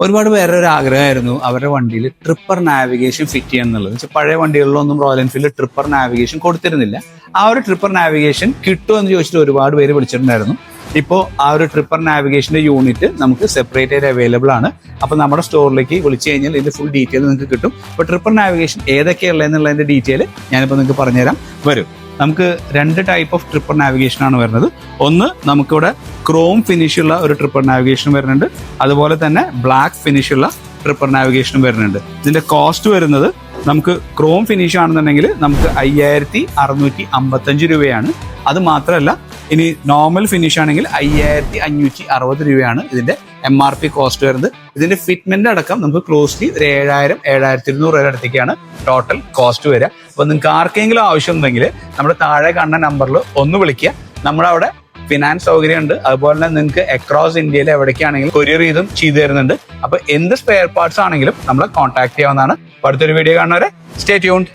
ഒരുപാട് പേരുടെ ഒരു ആഗ്രഹമായിരുന്നു അവരുടെ വണ്ടിയിൽ ട്രിപ്പർ നാവിഗേഷൻ ഫിറ്റ് ചെയ്യണം എന്നുള്ളത്. വെച്ചാൽ പഴയ വണ്ടികളിലൊന്നും റോയൽ എൻഫീൽഡ് ട്രിപ്പർ നാവിഗേഷൻ കൊടുത്തിരുന്നില്ല. ആ ഒരു ട്രിപ്പർ നാവിഗേഷൻ കിട്ടുമെന്ന് ചോദിച്ചിട്ട് ഒരുപാട് പേര് വിളിച്ചിട്ടുണ്ടായിരുന്നു. ഇപ്പോൾ ആ ഒരു ട്രിപ്പർ നാവിഗേഷന്റെ യൂണിറ്റ് നമുക്ക് സെപ്പറേറ്റ് ആയിട്ട് അവൈലബിൾ ആണ്. അപ്പോൾ നമ്മുടെ സ്റ്റോറിലേക്ക് വിളിച്ചു കഴിഞ്ഞാൽ ഇതിന്റെ ഫുൾ ഡീറ്റെയിൽ നിങ്ങൾക്ക് കിട്ടും. അപ്പോൾ ട്രിപ്പർ നാവിഗേഷൻ ഏതൊക്കെയുള്ള എന്നുള്ളതിന്റെ ഡീറ്റെയിൽ ഞാനിപ്പോൾ നിങ്ങൾക്ക് പറഞ്ഞുതരാം. വരും. നമുക്ക് രണ്ട് ടൈപ്പ് ഓഫ് ട്രിപ്പർ നാവിഗേഷൻ ആണ് വരുന്നത്. ഒന്ന് നമുക്കിവിടെ ക്രോം ഫിനിഷുള്ള ഒരു ട്രിപ്പർ നാവിഗേഷൻ വരുന്നുണ്ട്. അതുപോലെ തന്നെ ബ്ലാക്ക് ഫിനിഷുള്ള ട്രിപ്പർ നാവിഗേഷനും വരുന്നുണ്ട്. ഇതിന്റെ കോസ്റ്റ് വരുന്നത് നമുക്ക് ക്രോം ഫിനിഷ് ആണെന്നുണ്ടെങ്കിൽ നമുക്ക് അയ്യായിരത്തി അറുന്നൂറ്റി അമ്പത്തഞ്ച് രൂപയാണ്. അത് മാത്രമല്ല ഇനി നോർമൽ ഫിനിഷ് ആണെങ്കിൽ അയ്യായിരത്തി അഞ്ഞൂറ്റി അറുപത് രൂപയാണ് ഇതിന്റെ എം ആർ പി കോസ്റ്റ് വരുന്നത്. ഇതിന്റെ ഫിറ്റ്മെന്റ് അടക്കം നമുക്ക് ക്ലോസ്ലി ഒരു ഏഴായിരം ഏഴായിരത്തി ഇരുന്നൂറ് രൂപയുടെ അടുത്തേക്കാണ് ടോട്ടൽ കോസ്റ്റ് വരിക. അപ്പൊ നിങ്ങൾക്ക് ആർക്കെങ്കിലും ആവശ്യം ഉണ്ടെങ്കിൽ നമ്മുടെ താഴെ കാണുന്ന നമ്പറിൽ ഒന്ന് വിളിക്കുക. നമ്മളവിടെ ഫിനാൻസ് സൗകര്യം ഉണ്ട് അതുപോലെ തന്നെ നിങ്ങൾക്ക് അക്രോസ് ഇന്ത്യയിൽ എവിടേക്കാണെങ്കിലും കൊറിയർ ചെയ്തും ചെയ്തു തരുന്നുണ്ട്. അപ്പൊ എന്ത് സ്പെയർ പാർട്സ് ആണെങ്കിലും നമ്മളെ കോൺടാക്ട് ചെയ്യാവുന്നതാണ്. അടുത്തൊരു വീഡിയോ കാണുന്നവരെ സ്റ്റേ ട്യൂൺഡ്